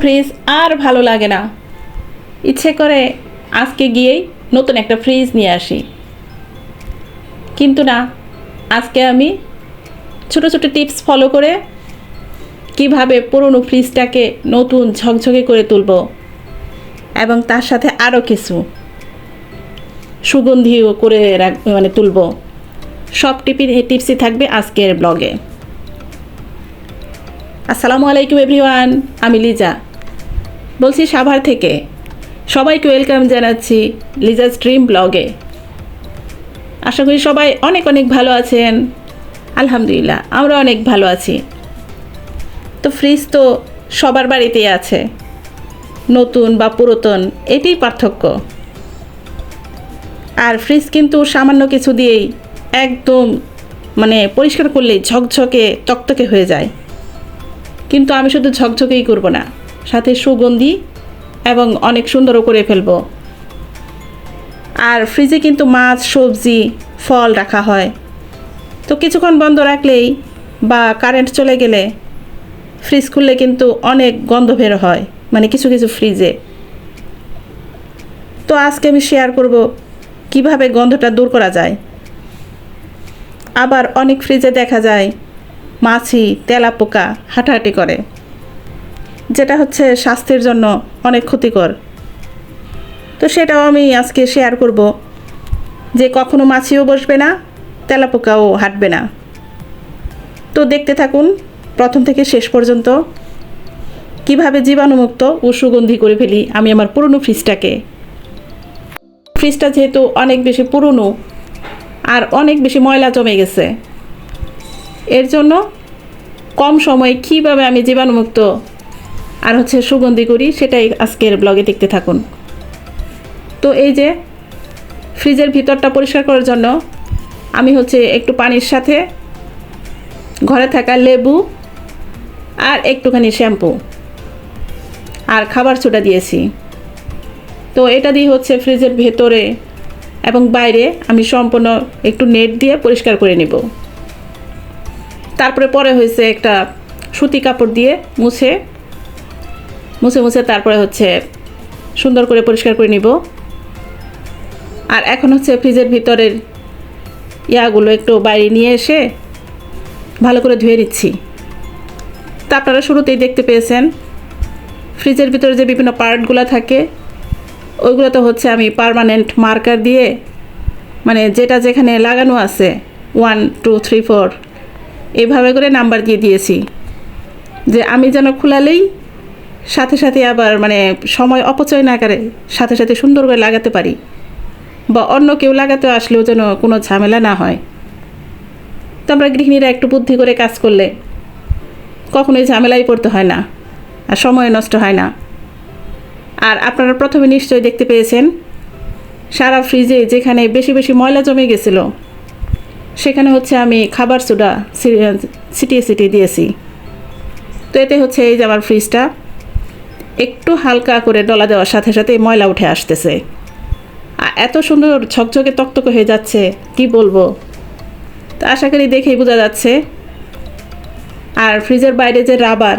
Fridge আর ভালো লাগে না। ইচ্ছে করে আজকে গিয়েই নতুন একটা ফ্রিজ নিয়ে আসি। কিন্তু না, আজকে আমি ছোট ছোট টিপস ফলো করে কীভাবে পুরনো ফ্রিজটাকে নতুন ঝকঝকে করে তুলব এবং তার সাথে আরও কিছু সুগন্ধিও করে রাখ মানে তুলব। সব টিপি টিপসই থাকবে আজকের ব্লগে আসসালামু আলাইকুম এভরিওয়ান আমি লিজা। বলছি সাভার থেকে। সবাইকে ওয়েলকাম জানাচ্ছি লিজা স্ট্রিম ব্লগে আশা করি সবাই অনেক অনেক ভালো আছেন। আলহামদুলিল্লাহ, আমরা অনেক ভালো আছি। তো ফ্রিজ তো সবার বাড়িতেই আছে। নতুন বা পুরাতন, এটাই পার্থক্য। আর ফ্রিজ কিন্তু সামান্য কিছু দিয়েই একদম মানে পরিষ্কার করলেই ঝকঝকে, তকতকে হয়ে যায়। কিন্তু আমি শুধু ঝকঝকেই করব না। সাথে সুগন্ধি এবং অনেক সুন্দরও করে ফেলব। আর ফ্রিজে কিন্তু মাছ, সবজি, ফল রাখা হয়। তো কিছুক্ষণ বন্ধ রাখলেই বা কারেন্ট চলে গেলে ফ্রিজ খুললে কিন্তু অনেক গন্ধ বের হয় মানে কিছু কিছু ফ্রিজে তো আজকে আমি শেয়ার করব কীভাবে গন্ধটা দূর করা যায়। আবার অনেক ফ্রিজে দেখা যায় মাছি, তেলাপোকা হাঁটাহাঁটি করে। যেটা হচ্ছে স্বাস্থ্যের জন্য অনেক ক্ষতিকর। তো সেটাও আমি আজকে শেয়ার করব। যে কখনো মাছিও বসবে না, তেলাপোকাও হাঁটবে না। তো দেখতে থাকুন প্রথম থেকে শেষ পর্যন্ত কীভাবে জীবাণুমুক্ত ও সুগন্ধি করে ফেলি আমি আমার পুরনো ফ্রিজটাকে। ফ্রিজটা যেহেতু অনেক বেশি পুরনো আর অনেক বেশি ময়লা জমে গেছে, এর জন্য কম সময়ে কীভাবে আমি জীবাণুমুক্ত আর হচ্ছে সুগন্ধি করি, সেটাই আজকের ব্লগে দেখতে থাকুন। তো এই যে ফ্রিজের ভিতরটা পরিষ্কার করার জন্য আমি হচ্ছে একটু পানির সাথে ঘরে থাকা লেবু আর একটুখানি শ্যাম্পু আর খাবার সোডা দিয়েছি। তো এটা দিয়ে হচ্ছে ফ্রিজের ভেতরে এবং বাইরে আমি সম্পূর্ণ একটু নেট দিয়ে পরিষ্কার করে নেব। তারপরে পরে হয়েছে একটা সুতি কাপড় দিয়ে মুছে মুছে মুছে তারপরে হচ্ছে সুন্দর করে পরিষ্কার করে নিব। আর এখন হচ্ছে ফ্রিজের ভিতরের ইয়াগুলো একটু বাইরে নিয়ে এসে ভালো করে ধুয়ে নিচ্ছি। তা আপনারা শুরুতেই দেখতে পেয়েছেন, ফ্রিজের ভিতরে যে বিভিন্ন পার্টগুলো থাকে, ওইগুলো তো হচ্ছে আমি পারমানেন্ট মার্কার দিয়ে মানে যেটা যেখানে লাগানো আছে ওয়ান টু থ্রি ফোর এইভাবে করে নাম্বার দিয়ে দিয়েছি। যে আমি যেন খোলালেই সাথে সাথে আবার মানে সময় অপচয় না করে সাথে সাথে সুন্দর করে লাগাতে পারি। বা অন্য কেউ লাগাতে আসলেও যেন কোনো ঝামেলা না হয়। তো আমরা গৃহিণীরা একটু বুদ্ধি করে কাজ করলে কখনোই ঝামেলাই পড়তে হয় না আর সময় নষ্ট হয় না। আর আপনারা প্রথমে নিশ্চয়ই দেখতে পেয়েছেন, সারা ফ্রিজে যেখানে বেশি বেশি ময়লা জমে গেছিল, সেখানে হচ্ছে আমি খাবার সোডা ছিটিয়ে ছিটিয়ে দিয়েছি। তো এতে হচ্ছে এই যে আমার ফ্রিজটা। একটু হালকা করে ডলা দেওয়ার সাথে সাথে ময়লা উঠে আসতেছে। এত সুন্দর ঝকঝকে তকতকে হয়ে যাচ্ছে, কি বলব? তো আশা করি দেখেই বোঝা যাচ্ছে। আর ফ্রিজের বাইরে যে রাবার,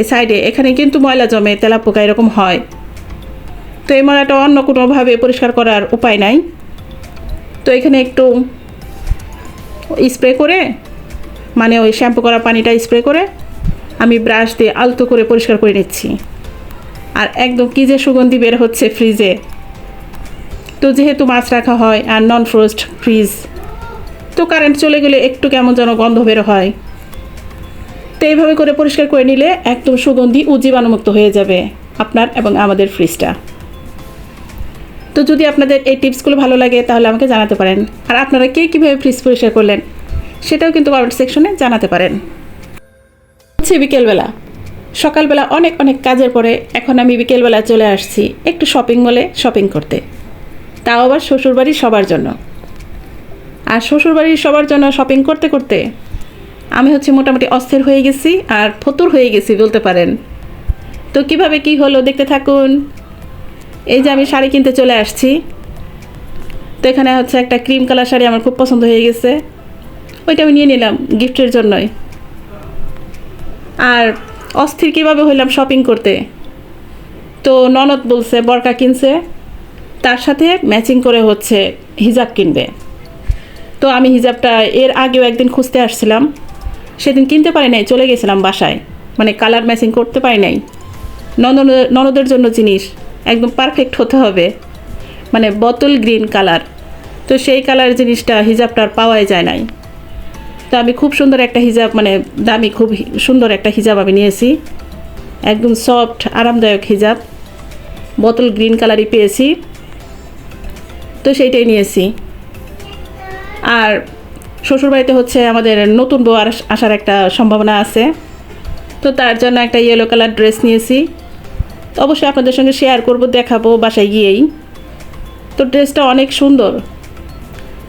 এই সাইডে, এখানে কিন্তু ময়লা জমে, তেলাপোকা এরকম হয়। তো এই ময়লাটা অন্য কোনোভাবে পরিষ্কার করার উপায় নাই। তো এখানে একটু স্প্রে করে মানে ওই শ্যাম্পু করা পানিটা স্প্রে করে, আমি ব্রাশ দিয়ে আলতো করে পরিষ্কার করে নিচ্ছি। আর একদম কী যে সুগন্ধি বের হচ্ছে ফ্রিজে। তো যেহেতু মাছ রাখা হয় আর নন ফ্রোস্ট ফ্রিজ তো কারেন্ট চলে গেলে একটু কেমন যেন গন্ধ বের হয়। তো এইভাবে করে পরিষ্কার করে নিলে একদম সুগন্ধি ও জীবাণুমুক্ত হয়ে যাবে আপনার এবং আমাদের ফ্রিজটা তো যদি আপনাদের এই টিপসগুলো ভালো লাগে তাহলে আমাকে জানাতে পারেন। আর আপনারা কে কীভাবে ফ্রিজ পরিষ্কার করলেন, সেটাও কিন্তু কমেন্ট সেকশনে জানাতে পারেন। হচ্ছে বিকেলবেলা। সকালবেলা অনেক অনেক কাজের পরে এখন আমি বিকেলবেলা চলে আসছি একটু শপিং মলে শপিং করতে। তাও আবার শ্বশুরবাড়ির সবার জন্য। আর শ্বশুরবাড়ির সবার জন্য শপিং করতে করতে আমি হচ্ছে মোটামুটি অস্থির হয়ে গেছি আর ফতুর হয়ে গেছি বলতে পারেন। তো কীভাবে কি হলো দেখতে থাকুন। এই যে আমি শাড়ি কিনতে চলে আসছি। তো এখানে হচ্ছে একটা ক্রিম কালার শাড়ি আমার খুব পছন্দ হয়ে গেছে। ওইটা আমি নিয়ে নিলাম গিফটের জন্যই। আর অস্থির কীভাবে হইলাম শপিং করতে? তো ননদ বলছে, বরকা কিনছে, তার সাথে ম্যাচিং করে হচ্ছে হিজাব কিনবে। তো আমি হিজাবটা এর আগেও একদিন খুঁজতে আসছিলাম, সেদিন কিনতে পারি নাই, চলে গেছিলাম বাসায়। মানে কালার ম্যাচিং করতে পারি নাই। ননদ, ননদের জন্য জিনিস, একদম পারফেক্ট হতে হবে। মানে বোতল গ্রিন কালার তো সেই কালার জিনিসটা হিজাবটা আর পাওয়াই যায় নাই। তো আমি খুব সুন্দর একটা হিজাব মানে দামি, খুব সুন্দর একটা হিজাব আমি নিয়েছি। একদম সফট আরামদায়ক হিজাব। বোতল গ্রিন কালারই পেয়েছি। তো সেইটাই নিয়েছি। আর শ্বশুরবাড়িতে হচ্ছে আমাদের নতুন বউ আসার একটা সম্ভাবনা আছে। তো তার জন্য একটা ইয়েলো কালার ড্রেস নিয়েছি। অবশ্যই আপনাদের সঙ্গে শেয়ার করব, দেখাবো বাসায় গিয়েই। তো ড্রেসটা অনেক সুন্দর।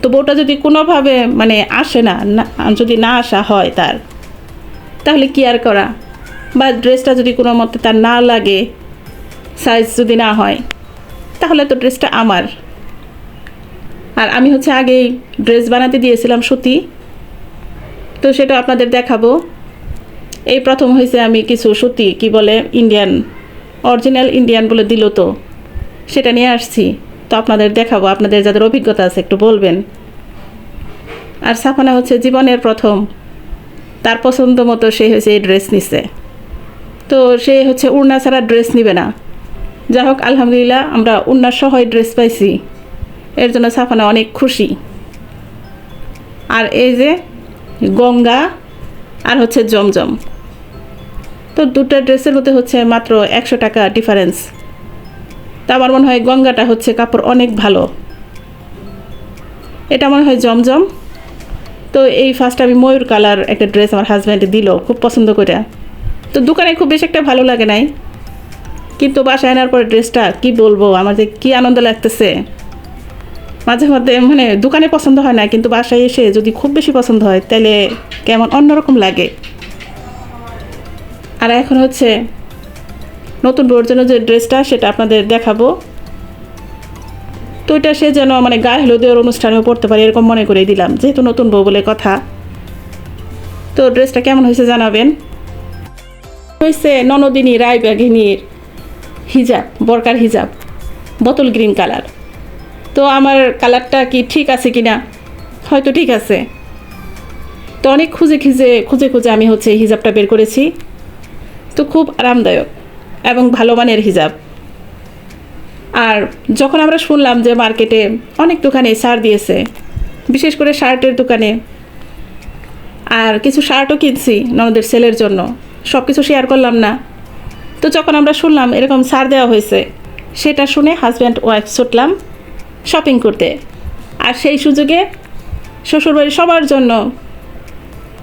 তো বউটা যদি কোনোভাবে মানে আসে না যদি না আসা হয় তার, তাহলে কি আর করা? বা ড্রেসটা যদি কোনো মতে তার না লাগে সাইজ যদি না হয়, তাহলে তো ড্রেসটা আমার। আর আমি হচ্ছে আগেই ড্রেস বানাতে দিয়েছিলাম সুতি, তো সেটা আপনাদের দেখাবো। এই প্রথম হয়েছে আমি কিছু সুতি, কি বলে ইন্ডিয়ান অরিজিনাল ইন্ডিয়ান বলে দিল তো, সেটা নিয়ে আসছি। তো আপনাদের দেখাবো, আপনাদের যাদের অভিজ্ঞতা আছে একটু বলবেন। আর সাফানা হচ্ছে জীবনের প্রথম, তার পছন্দ মতো সে হচ্ছে এই ড্রেস নিছে। তো সে হচ্ছে উড়না ছাড়া ড্রেস নিবে না। যাই হোক, আলহামদুলিল্লাহ, আমরা উড়না সহ ড্রেস পাইছি। এর জন্য সাফানা অনেক খুশি। আর এই যে গঙ্গা আর হচ্ছে জমজম। তো দুটো ড্রেসের মধ্যে হচ্ছে মাত্র একশো টাকা ডিফারেন্স তা আমার মনে হয় গঙ্গাটা হচ্ছে কাপড় অনেক ভালো। এটা মনে হয় জমজম। তো এই ফার্স্ট আমি ময়ূর কালার একটা ড্রেস আমার হাজব্যান্ড দিল, খুব পছন্দ করে তো দোকানে খুব বেশি একটা ভালো লাগে নাই। কিন্তু বাসায় আনার পরে ড্রেসটা কি বলব, আমার যে কী আনন্দ লাগতেছে। মাঝে মধ্যে মানে দোকানে পছন্দ হয় না, কিন্তু বাসায় এসে যদি খুব বেশি পছন্দ হয় তাহলে কেমন অন্যরকম লাগে। আর এখন হচ্ছে নতুন বউর জন্য যে ড্রেসটা সেটা আপনাদের দেখাবো। তো এটা সে যেন মানে গায়ে হলুদের অনুষ্ঠানেও পড়তে পারে, এরকম মনে করে দিলাম, যেহেতু নতুন বউ বলে কথা। তো ড্রেসটা কেমন হয়েছে জানাবেন? হয়েছে ননদিনী রায় রায়বাঘিনীর হিজাব, বরকার হিজাব, বোতল গ্রিন কালার। তো আমার কালারটা কি ঠিক আছে কি না হয়তো ঠিক আছে। তো অনেক খুঁজে খুঁজে খুঁজে খুঁজে আমি হচ্ছে হিজাবটা বের করেছি। তো খুব আরামদায়ক। এবং ভালো মানের হিজাব। আর যখন আমরা শুনলাম যে মার্কেটে অনেক দোকানে সার দিয়েছে, বিশেষ করে শার্টের দোকানে, আর কিছু শার্টও কিনছি ননদের সেলের জন্য সব কিছু শেয়ার করলাম না। তো যখন আমরা শুনলাম এরকম সার দেওয়া হয়েছে, সেটা শুনে হাজব্যান্ড ওয়াইফ ছুটলাম শপিং করতে। আর সেই সুযোগে শ্বশুরবাড়ির সবার জন্য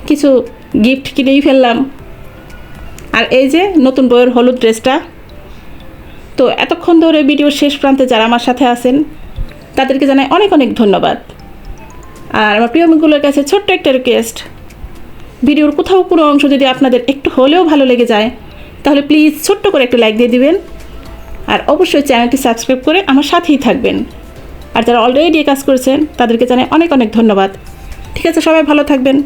কিছু গিফট কিনেই ফেললাম। আর এই যে নতুন বইয়ের হলুদ ড্রেসটা, তো এতক্ষণ ধরে ভিডিওর শেষ প্রান্তে যারা আমার সাথে আছেন, তাদেরকে জানাই অনেক অনেক ধন্যবাদ। আর আমার প্রিয়মিগুলোর কাছে ছোট্ট একটা রিকোয়েস্ট ভিডিওর কোথাও কোনো অংশ যদি আপনাদের একটু হলেও ভালো লেগে যায়, তাহলে প্লিজ ছোট্ট করে একটু লাইক দিয়ে দিবেন। আর অবশ্যই চ্যানেলটি সাবস্ক্রাইব করে আমার সাথেই থাকবেন। আর যারা অলরেডি কাজ করেছেন, তাদেরকে জানাই অনেক অনেক ধন্যবাদ। ঠিক আছে, সবাই ভালো থাকবেন।